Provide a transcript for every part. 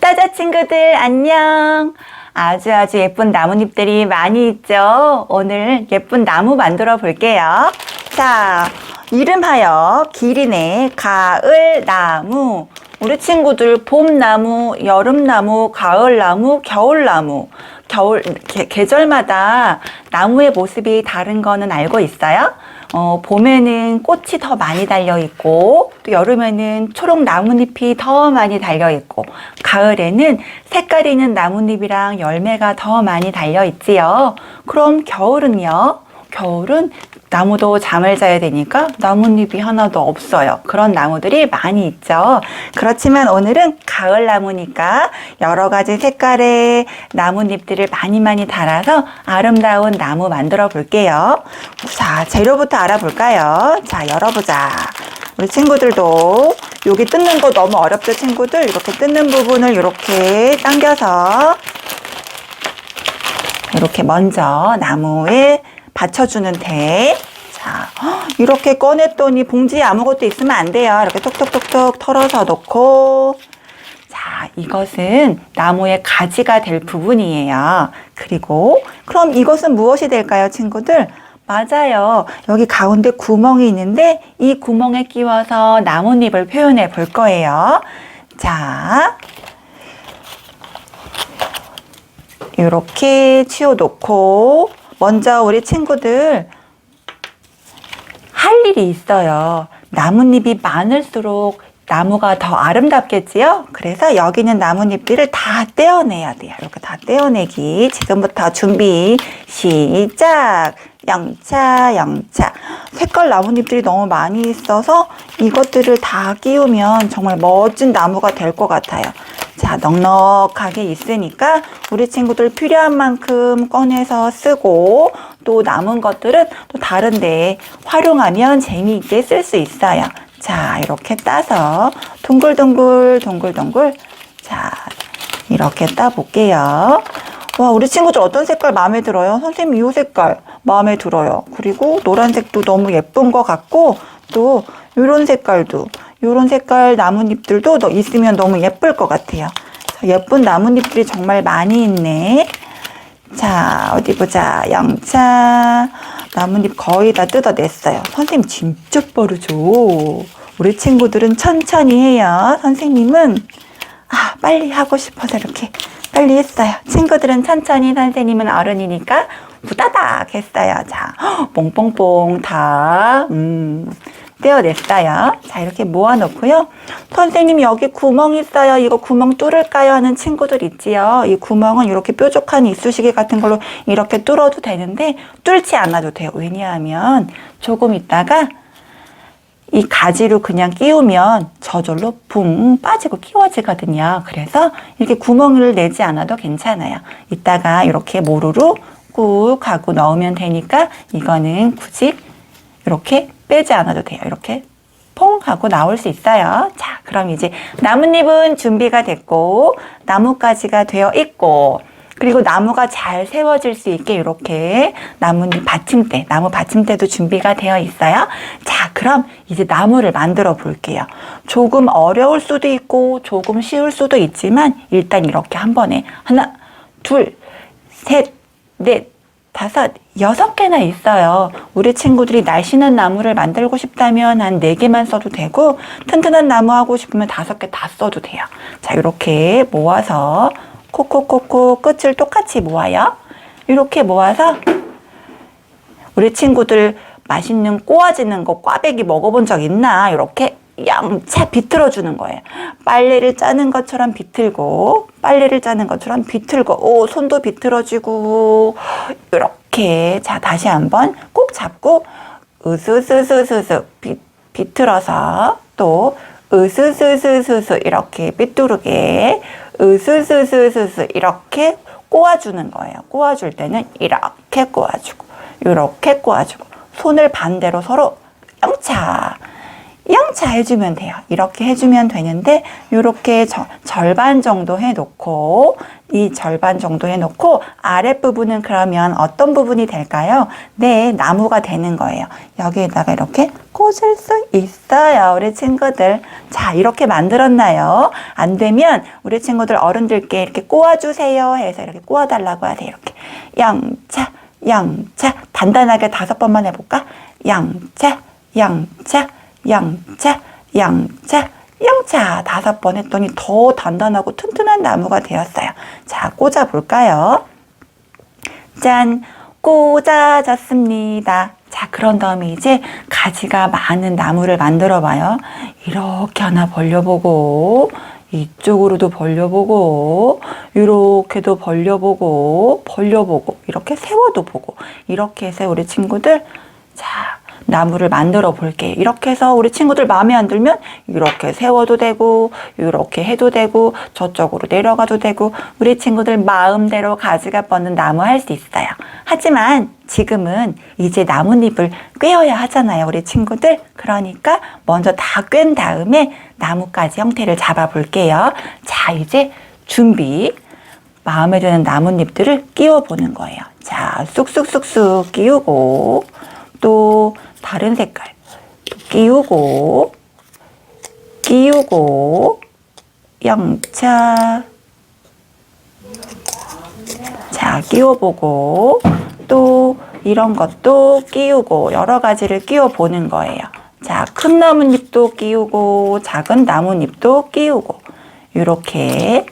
따자 친구들 안녕. 아주 아주 예쁜 나뭇잎들이 많이 있죠. 오늘 예쁜 나무 만들어 볼게요. 자, 이름하여 기린의 가을 나무. 우리 친구들 봄나무, 여름나무, 가을나무, 겨울나무. 겨울 계, 계절마다 나무의 모습이 다른 거는 알고 있어요? 어, 봄에는 꽃이 더 많이 달려 있고, 또 여름에는 초록 나뭇잎이 더 많이 달려 있고, 가을에는 색깔 있는 나뭇잎이랑 열매가 더 많이 달려 있지요. 그럼 겨울은요? 겨울은 나무도 잠을 자야 되니까 나뭇잎이 하나도 없어요. 그런 나무들이 많이 있죠. 그렇지만 오늘은 가을 나무니까 여러 가지 색깔의 나뭇잎들을 많이 많이 달아서 아름다운 나무 만들어 볼게요. 자, 재료부터 알아볼까요? 자, 열어보자. 우리 친구들도 여기 뜯는 거 너무 어렵죠, 친구들? 이렇게 뜯는 부분을 이렇게 당겨서 이렇게 먼저 나무에 받쳐주는 대. 이렇게 꺼냈더니 봉지에 아무것도 있으면 안 돼요. 이렇게 톡톡톡톡 털어서 넣고. 자, 이것은 나무의 가지가 될 부분이에요. 그리고, 그럼 이것은 무엇이 될까요, 친구들? 맞아요. 여기 가운데 구멍이 있는데 이 구멍에 끼워서 나뭇잎을 표현해 볼 거예요. 자, 이렇게 치워 놓고 먼저 우리 친구들 할 일이 있어요. 나뭇잎이 많을수록 나무가 더 아름답겠지요? 그래서 여기 있는 나뭇잎들을 다 떼어내야 돼요. 이렇게 다 떼어내기. 지금부터 준비, 시작! 영차, 영차. 색깔 나뭇잎들이 너무 많이 있어서 이것들을 다 끼우면 정말 멋진 나무가 될 것 같아요. 자, 넉넉하게 있으니까 우리 친구들 필요한 만큼 꺼내서 쓰고 또 남은 것들은 또 다른 데 활용하면 재미있게 쓸 수 있어요. 자, 이렇게 따서 둥글둥글 동글동글 자, 이렇게 따볼게요. 와, 우리 친구들 어떤 색깔 마음에 들어요? 선생님 이 색깔 마음에 들어요. 그리고 노란색도 너무 예쁜 것 같고 또 이런 색깔도 이런 색깔 나뭇잎들도 너 있으면 너무 예쁠 것 같아요. 자, 예쁜 나뭇잎들이 정말 많이 있네. 자, 어디 보자. 영차. 나뭇잎 거의 다 뜯어냈어요. 선생님 진짜 빠르죠? 우리 친구들은 천천히 해요. 선생님은, 아, 빨리 하고 싶어서 이렇게 빨리 했어요. 친구들은 천천히, 선생님은 어른이니까 후다닥 했어요. 자, 헉, 뽕뽕뽕 다, 음, 떼어냈어요. 자, 이렇게 모아놓고요. 선생님, 여기 구멍 있어요. 이거 구멍 뚫을까요? 하는 친구들 있지요. 이 구멍은 이렇게 뾰족한 이쑤시개 같은 걸로 이렇게 뚫어도 되는데, 뚫지 않아도 돼요. 왜냐하면 조금 있다가 이 가지로 그냥 끼우면 저절로 붕 빠지고 끼워지거든요. 그래서 이렇게 구멍을 내지 않아도 괜찮아요. 이따가 이렇게 모루로 꾹 하고 넣으면 되니까 이거는 굳이 이렇게 빼지 않아도 돼요. 이렇게 퐁 하고 나올 수 있어요. 자, 그럼 이제 나뭇잎은 준비가 됐고 나뭇가지가 되어 있고 그리고 나무가 잘 세워질 수 있게 이렇게 나뭇잎 받침대, 나무 받침대도 준비가 되어 있어요. 자, 그럼 이제 나무를 만들어 볼게요. 조금 어려울 수도 있고 조금 쉬울 수도 있지만 일단 이렇게 한 번에 하나, 둘, 셋, 넷, 다섯, 여섯 개나 있어요. 우리 친구들이 날씬한 나무를 만들고 싶다면 한 네 개만 써도 되고, 튼튼한 나무 하고 싶으면 다섯 개 다 써도 돼요. 자, 이렇게 모아서 콕콕콕콕 끝을 똑같이 모아요. 이렇게 모아서 우리 친구들 맛있는 꼬아지는 거 꽈배기 먹어본 적 있나? 이렇게 양차 비틀어 주는 거예요. 빨래를 짜는 것처럼 비틀고 빨래를 짜는 것처럼 비틀고 오 손도 비틀어지고 이렇게 자 다시 한번 꼭 잡고 으스스스스스 비, 비틀어서 또 으스스스스스 이렇게 삐뚤게 으스스스스스 이렇게 꼬아주는 거예요. 꼬아줄 때는 이렇게 꼬아주고 이렇게 꼬아주고 손을 반대로 서로 영차 영차 해주면 돼요. 이렇게 해주면 되는데 이렇게 절반 정도 해놓고 이 절반 정도 해놓고 아랫부분은 그러면 어떤 부분이 될까요? 네, 나무가 되는 거예요. 여기에다가 이렇게 꽂을 수 있어요. 우리 친구들. 자, 이렇게 만들었나요? 안 되면 우리 친구들 어른들께 이렇게 꼬아주세요 해서 이렇게 꼬아달라고 하세요. 이렇게. 양차, 양차. 단단하게 다섯 번만 해볼까? 양차, 양차, 양차, 양차, 영차 다섯 번 했더니 더 단단하고 튼튼한 나무가 되었어요. 자, 꽂아 볼까요? 짠, 꽂아졌습니다. 자, 그런 다음에 이제 가지가 많은 나무를 만들어 봐요. 이렇게 하나 벌려보고, 이쪽으로도 벌려보고, 이렇게도 벌려보고, 벌려보고, 이렇게 세워도 보고, 이렇게 해서 우리 친구들, 자, 나무를 만들어 볼게요. 이렇게 해서 우리 친구들 마음에 안 들면 이렇게 세워도 되고 이렇게 해도 되고 저쪽으로 내려가도 되고 우리 친구들 마음대로 가지가 뻗는 나무 할 수 있어요. 하지만 지금은 이제 나뭇잎을 꿰어야 하잖아요. 우리 친구들. 그러니까 먼저 다 꿰은 다음에 나뭇가지 형태를 잡아 볼게요. 자, 이제 준비. 마음에 드는 나뭇잎들을 끼워 보는 거예요. 자, 쑥쑥쑥쑥 끼우고 또 다른 색깔. 끼우고 끼우고 영차. 자 끼워보고 또 이런 것도 끼우고 여러 가지를 끼워 보는 거예요. 자 큰 나뭇잎도 끼우고 작은 나뭇잎도 끼우고 이렇게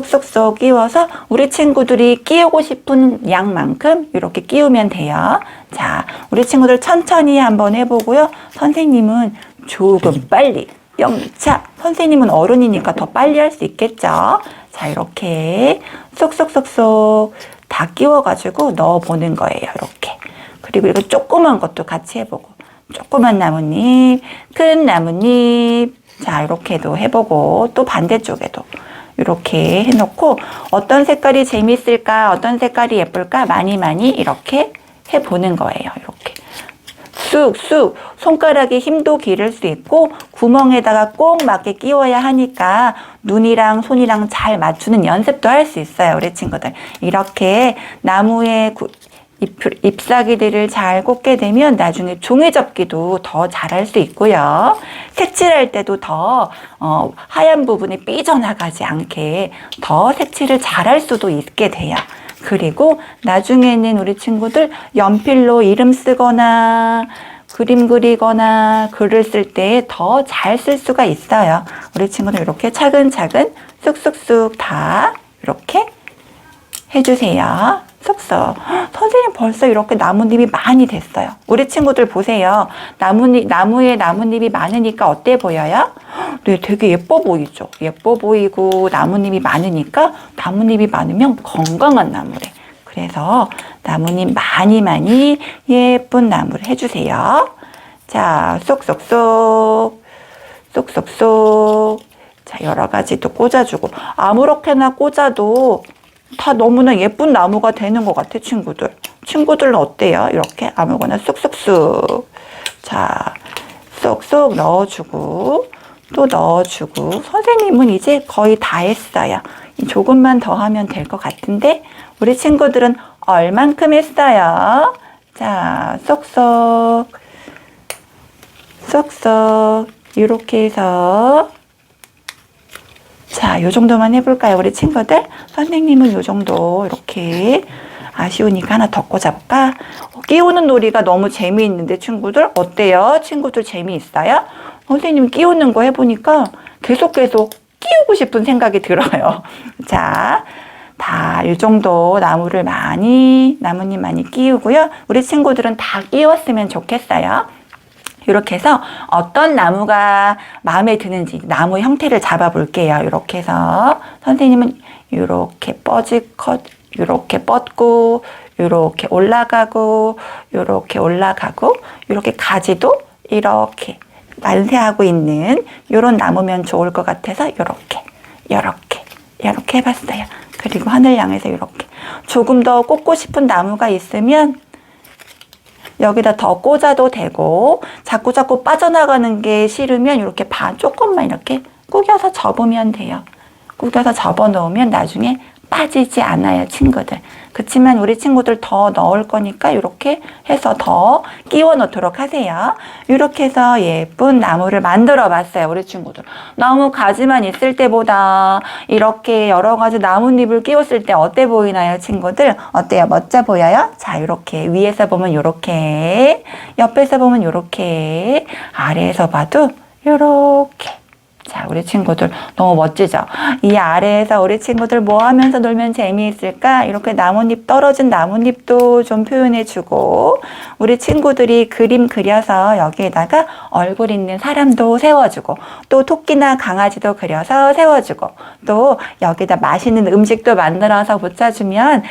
쏙쏙쏙 끼워서 우리 친구들이 끼우고 싶은 양만큼 이렇게 끼우면 돼요. 자, 우리 친구들 천천히 한번 해보고요. 선생님은 조금 빨리 영차. 선생님은 어른이니까 더 빨리 할 수 있겠죠. 자, 이렇게 쏙쏙쏙쏙 다 끼워가지고 넣어보는 거예요. 이렇게. 그리고 이거 조그만 것도 같이 해보고. 조그만 나뭇잎, 큰 나뭇잎. 자, 이렇게도 해보고 또 반대쪽에도. 이렇게 해놓고 어떤 색깔이 재밌을까, 어떤 색깔이 예쁠까 많이 많이 이렇게 해보는 거예요. 이렇게. 쑥쑥 손가락에 힘도 기를 수 있고 구멍에다가 꼭 맞게 끼워야 하니까 눈이랑 손이랑 잘 맞추는 연습도 할 수 있어요. 우리 친구들. 이렇게 나무에 구, 잎, 잎사귀들을 잘 꽂게 되면 나중에 종이 접기도 더 잘할 수 있고요. 색칠할 때도 더 어, 하얀 부분이 삐져나가지 않게 더 색칠을 잘할 수도 있게 돼요. 그리고 나중에는 우리 친구들 연필로 이름 쓰거나 그림 그리거나 글을 쓸 때 더 잘 쓸 수가 있어요. 우리 친구들 이렇게 차근차근 쑥쑥쑥 다 이렇게 해주세요. 쏙쏙. 선생님 벌써 이렇게 나뭇잎이 많이 됐어요. 우리 친구들 보세요. 나뭇잎, 나무에 나뭇잎이 많으니까 어때 보여요? 네, 되게 예뻐 보이죠? 예뻐 보이고 나뭇잎이 많으니까 나뭇잎이 많으면 건강한 나무래. 그래서 나뭇잎 많이 많이 예쁜 나무를 해주세요. 자, 쏙쏙쏙. 쏙쏙쏙. 자, 여러 가지 또 꽂아주고. 아무렇게나 꽂아도 다 너무나 예쁜 나무가 되는 것 같아, 친구들. 친구들은 어때요? 이렇게 아무거나 쑥쑥쑥. 자, 쏙쏙 넣어주고, 또 넣어주고. 선생님은 이제 거의 다 했어요. 조금만 더 하면 될 것 같은데, 우리 친구들은 얼만큼 했어요? 자, 쏙쏙. 쏙쏙. 이렇게 해서 자, 요 정도만 해볼까요, 우리 친구들? 선생님은 요 정도 이렇게 아쉬우니까 하나 더 꽂아볼까? 어, 끼우는 놀이가 너무 재미있는데 친구들 어때요? 친구들 재미있어요? 선생님 끼우는 거 해보니까 계속 계속 끼우고 싶은 생각이 들어요. 자, 다 이 정도 나무를 많이 나뭇잎 많이 끼우고요. 우리 친구들은 다 끼웠으면 좋겠어요. 이렇게 해서 어떤 나무가 마음에 드는지 나무 형태를 잡아 볼게요. 이렇게 해서 선생님은 이렇게 뻗지컷 이렇게 뻗고 이렇게 올라가고 이렇게 올라가고 이렇게 가지도 이렇게 만세하고 있는 이런 나무면 좋을 것 같아서 이렇게 이렇게 이렇게 해봤어요. 그리고 하늘 향해서 이렇게 조금 더 꽂고 싶은 나무가 있으면 여기다 더 꽂아도 되고 자꾸 자꾸 빠져나가는 게 싫으면 이렇게 반 조금만 이렇게 구겨서 접으면 돼요. 구겨서 접어 놓으면 나중에 빠지지 않아요, 친구들. 그렇지만 우리 친구들 더 넣을 거니까 이렇게 해서 더 끼워 놓도록 하세요. 이렇게 해서 예쁜 나무를 만들어 봤어요, 우리 친구들. 나무 가지만 있을 때보다 이렇게 여러 가지 나뭇잎을 끼웠을 때 어때 보이나요, 친구들? 어때요? 멋져 보여요? 자, 이렇게 위에서 보면 이렇게, 옆에서 보면 이렇게, 아래에서 봐도 이렇게. 자, 우리 친구들 너무 멋지죠? 이 아래에서 우리 친구들 뭐 하면서 놀면 재미있을까? 이렇게 나뭇잎 떨어진 나뭇잎도 좀 표현해주고, 우리 친구들이 그림 그려서 여기에다가 얼굴 있는 사람도 세워주고, 또 토끼나 강아지도 그려서 세워주고, 또 여기다 맛있는 음식도 만들어서 붙여주면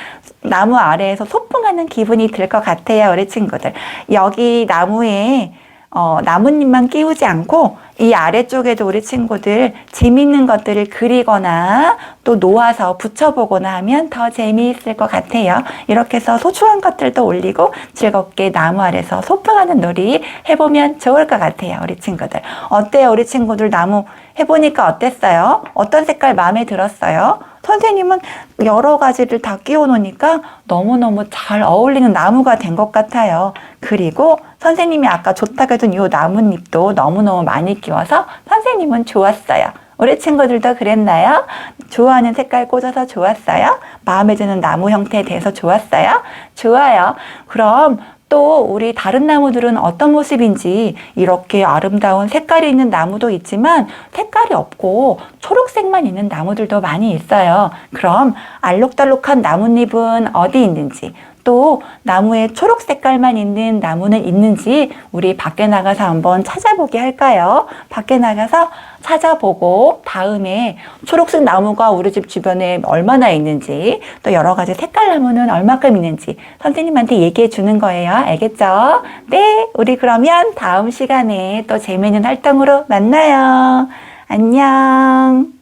나무 아래에서 소풍하는 기분이 들 것 같아요, 우리 친구들. 여기 나무에 어, 나뭇잎만 끼우지 않고 이 아래쪽에도 우리 친구들 재밌는 것들을 그리거나 또 놓아서 붙여보거나 하면 더 재미있을 것 같아요. 이렇게 해서 소중한 것들도 올리고 즐겁게 나무 아래서 소풍하는 놀이 해보면 좋을 것 같아요. 우리 친구들. 어때요? 우리 친구들 나무 해보니까 어땠어요? 어떤 색깔 마음에 들었어요? 선생님은 여러 가지를 다 끼워 놓으니까 너무너무 잘 어울리는 나무가 된 것 같아요. 그리고 선생님이 아까 좋다고 했던 이 나뭇잎도 너무너무 많이 끼워서 선생님은 좋았어요. 우리 친구들도 그랬나요? 좋아하는 색깔 꽂아서 좋았어요? 마음에 드는 나무 형태에 대해서 좋았어요? 좋아요. 그럼 또 우리 다른 나무들은 어떤 모습인지 이렇게 아름다운 색깔이 있는 나무도 있지만 색깔이 없고 초록색만 있는 나무들도 많이 있어요. 그럼 알록달록한 나뭇잎은 어디 있는지 또 나무에 초록 색깔만 있는 나무는 있는지 우리 밖에 나가서 한번 찾아보게 할까요? 밖에 나가서 찾아보고 다음에 초록색 나무가 우리 집 주변에 얼마나 있는지 또 여러 가지 색깔 나무는 얼마큼 있는지 선생님한테 얘기해 주는 거예요. 알겠죠? 네, 우리 그러면 다음 시간에 또 재미있는 활동으로 만나요. 안녕.